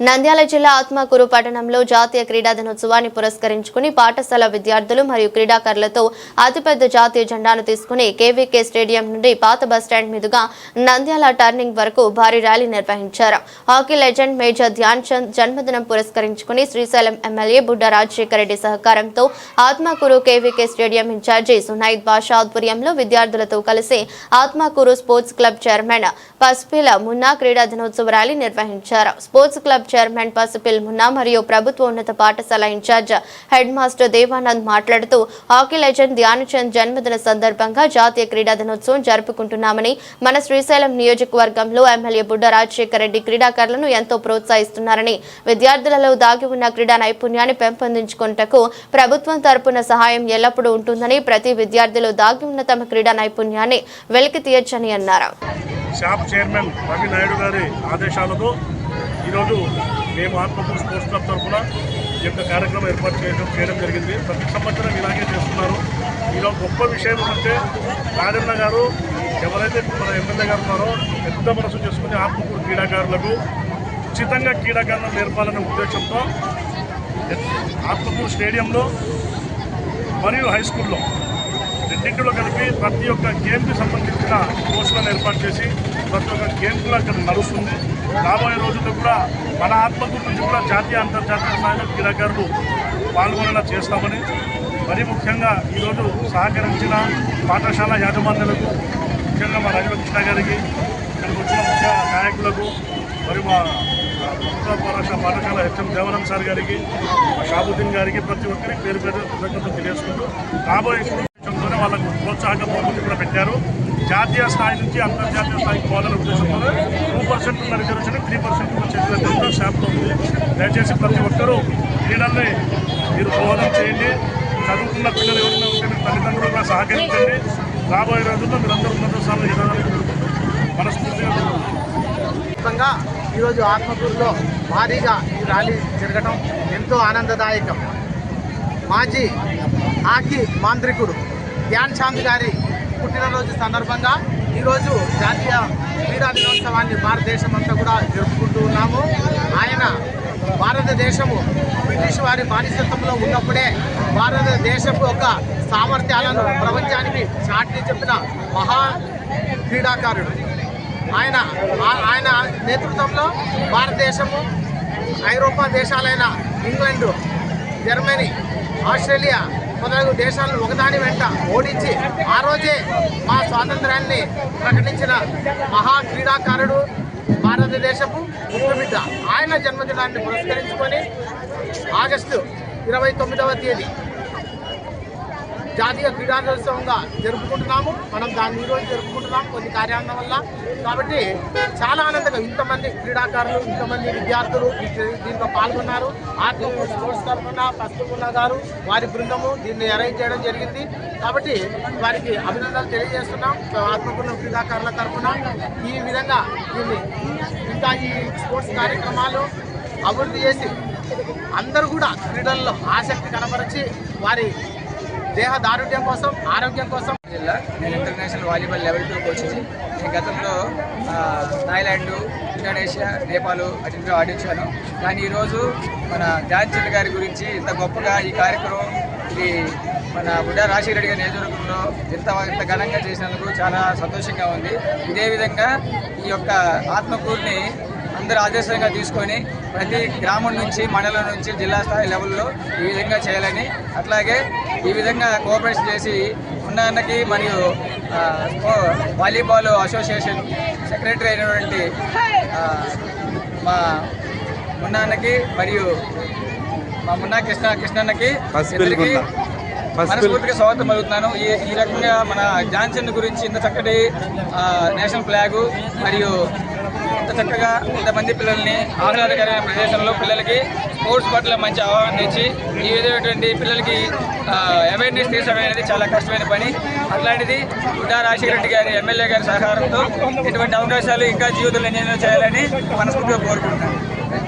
నంద్యాల జిల్లా ఆత్మకూరు పట్టణంలో జాతీయ క్రీడా దినోత్సవాన్ని పురస్కరించుకుని పాఠశాల విద్యార్థులు మరియు క్రీడాకారులతో అతిపెద్ద జాతీయ జెండాను తీసుకుని కేవీకే స్టేడియం నుండి పాత బస్టాండ్ మీదుగా నంద్యాల టర్నింగ్ వరకు భారీ ర్యాలీ నిర్వహించారు. Hockey legend major Dhyan Chand జన్మదినం పురస్కరించుకుని శ్రీశైలం ఎమ్మెల్యే బుడ్డ రాజశేఖర రెడ్డి సహకారంతో Atmakur KVK stadium incharge Sunaid Basha ఆధ్వర్యంలో విద్యార్థులతో కలిసి Atmakur sports club chairman Pasipila Munna క్రీడా దినోత్సవ ర్యాలీ నిర్వహించారు. Sports club chairman Pasupil Munna మరియు ప్రభుత్వ ఉన్నత పాఠశాల ఇన్ఛార్జ్ హెడ్ మాస్టర్ దేవానంద్ మాట్లాడుతూ హాకీ లెజెండ్ ధ్యానచంద్ జన్మదిన సందర్భంగా జాతీయ క్రీడా దినోత్సవం జరుపుకుంటున్నామని మన శ్రీశైలం నియోజకవర్గంలో ఎమ్మెల్యే బుడ్డ రాజశేఖర రెడ్డి క్రీడాకారులను ఎంతో ప్రోత్సహిస్తున్నారని విద్యార్థులలో దాగి ఉన్న క్రీడా నైపుణ్యాన్ని పెంపొందించుకుంటకు ప్రభుత్వం తరపున సహాయం ఎల్లప్పుడూ ఉంటుందని ప్రతి విద్యార్థులు దాగి ఉన్న తమ క్రీడా నైపుణ్యాన్ని వెలికి తీయొచ్చని అన్నారు. షాప్ చైర్మన్ రవి నాయుడు గారి ఆదేశాలతో ఈరోజు మేము ఆత్మకూరు స్పోర్ట్స్ క్లబ్ తరఫున ఈ యొక్క కార్యక్రమం ఏర్పాటు చేయడం చేయడం జరిగింది. ప్రతి సంవత్సరం ఇలాగే చేస్తున్నారు. ఈరోజు గొప్ప విషయం ఏంటంటే రాజన్న గారు ఎవరైతే మన ఎమ్మెల్యే గారు ఉన్నారో పెద్ద మనసు చేసుకుని ఆత్మకూరు క్రీడాకారులకు ఉచితంగా క్రీడాకారులను నేర్పాలనే ఉద్దేశంతో ఆత్మకూరు స్టేడియంలో మరియు హై స్కూల్లో అన్నింటిలో కలిపి ప్రతి ఒక్క గేమ్కి సంబంధించిన కోర్సులను ఏర్పాటు చేసి ప్రతి ఒక్క గేమ్ కూడా అక్కడ నడుస్తుంది. రాబోయే రోజుల్లో కూడా మన ఆత్మకూరు నుంచి కూడా జాతీయ అంతర్జాతీయ స్థాయిలో క్రీడాకారులు పాల్గొనేలా చేస్తామని మరి ముఖ్యంగా ఈరోజు సహకరించిన పాఠశాల యాజమాన్యులకు ముఖ్యంగా మా రాజకృష్ణ గారికి ఇక్కడికి వచ్చిన ముఖ్య నాయకులకు మరి మా ప్రభుత్వ పాఠశాల పాఠశాల హెచ్ఎం దేవరం సార్ గారికి మా షాబుద్దీన్ గారికి ప్రతి ఒక్కరికి పేరు పేరు కృతజ్ఞతలు తెలియజేసుకుంటూ రాబోయే వాళ్ళకు ప్రోత్సాహంగా బహుమతి కూడా పెట్టారు. జాతీయ స్థాయి నుంచి అంతర్జాతీయ స్థాయికి పోవాలనే ఉద్దేశంతో టూ పర్సెంట్ ఉన్న రిజర్వేషన్ త్రీ పర్సెంట్ చేసినట్టు శాంపుల్ ఉంది. దయచేసి ప్రతి ఒక్కరూ క్రీడల్ని మీరు దోహదం చేయండి. చదువుకున్న పిల్లలు ఎవరైనా ఉంటే మీరు తల్లిదండ్రులు కూడా సహకరించండి. రాబోయే రోజుల్లో మీరందరూ ఉన్నత స్థానంలో ఎదగాలని మనస్ఫూర్తిగా ఈరోజు ఆత్మకూరులో భారీగా ఈ ర్యాలీ జరగడం ఎంతో ఆనందదాయకం. మాజీ హాకీ మాంత్రికుడు ధ్యాన్ చాంద్ గారి పుట్టినరోజు సందర్భంగా ఈరోజు జాతీయ క్రీడా దినోత్సవాన్ని భారతదేశం అంతా కూడా జరుపుకుంటూ ఉన్నాము. ఆయన భారతదేశము బ్రిటిష్ వారి బానిసత్వంలో ఉన్నప్పుడే భారతదేశం యొక్క సామర్థ్యాలను ప్రపంచానికి చాటి చెప్పిన మహా క్రీడాకారుడు. ఆయన ఆ- ఆయన నేతృత్వంలో భారతదేశము ఐరోపా దేశాలైన ఇంగ్లాండు జర్మనీ ఆస్ట్రేలియా మొదలగు దేశాలను ఒకదాని వెంట ఓడించి ఆ రోజే మా స్వాతంత్రాన్ని ప్రకటించిన మహా క్రీడాకారుడు భారతదేశపు ముఖ్యబిడ్డ ఆయన జన్మదినాన్ని పురస్కరించుకొని ఆగస్టు ఇరవై తొమ్మిదవ తేదీ జాతీయ క్రీడాదినోత్సవంగా జరుపుకుంటున్నాము. మనం దాన్ని ఈరోజు జరుపుకుంటున్నాం కొన్ని కార్యాలయం వల్ల. కాబట్టి చాలా ఆనందంగా ఇంతమంది క్రీడాకారులు ఇంతమంది విద్యార్థులు దీంట్లో పాల్గొన్నారు. ఆత్మకూరు స్పోర్ట్స్ తరఫున పస్తుకున్న గారు వారి బృందము దీన్ని అరేంజ్ చేయడం జరిగింది. కాబట్టి వారికి అభినందనలు తెలియజేస్తున్నాం. ఆత్మకూర్ణ క్రీడాకారుల తరఫున ఈ విధంగా దీన్ని ఇంకా ఈ స్పోర్ట్స్ కార్యక్రమాలు అభివృద్ధి చేసి అందరూ కూడా క్రీడల్లో ఆసక్తి కనపరిచి వారి దేహ దారుఢ్యం కోసం ఆరోగ్యం కోసం. జిల్లా నేను international volleyball level two coaching నేను గతంలో థాయిలాండ్ ఇండోనేషియా నేపాల్ అటు ఆడించాను. కానీ ఈరోజు మన ధ్యాన్చంద్ గారి గురించి ఇంత గొప్పగా ఈ కార్యక్రమం ఇది మన బుడ్డా రాజశేఖర రెడ్డి గారి నియోజకవర్గంలో ఇంత ఇంత ఘనంగా చేసినందుకు చాలా సంతోషంగా ఉంది. ఇదే విధంగా ఈ యొక్క ఆత్మకూరుని అందరూ ఆదర్శంగా తీసుకొని ప్రతి గ్రామం నుంచి మండలం నుంచి జిల్లా స్థాయి లెవెల్లో ఈ విధంగా చేయాలని అట్లాగే ఈ విధంగా కోఆపరేషన్ చేసి ఉన్నకి మరియు వాలీబాల్ అసోసియేషన్ సెక్రటరీ అయినటువంటి మా మున్నాన్నకి మరియు మా మున్నా కృష్ణ కృష్ణన్నకి ఇద్దరికి మనస్ఫూర్తిగా స్వాగతం పలుకుతున్నాను. ఈ ఈ రకంగా మన జాన్సన్ గురించి ఇంత చక్కటి నేషనల్ ఫ్లాగు మరియు ఇంత చక్కగా ఇంతమంది పిల్లల్ని ఆహ్లాదకరమైన ప్రదేశంలో పిల్లలకి స్పోర్ట్స్ పట్ల మంచి అవగాహన ఇచ్చి ఈ విధమైనటువంటి పిల్లలకి అవేర్నెస్ తీసడం అనేది చాలా కష్టమైన పని. అట్లాంటిది ఉడా రాజశేఖర రెడ్డి గారి ఎమ్మెల్యే గారి సహకారంతో ఇటువంటి అవకాశాలు ఇంకా జీవితంలో ఎన్నెన్నో చేయాలని మనస్ఫూర్తిగా కోరుకుంటున్నాను.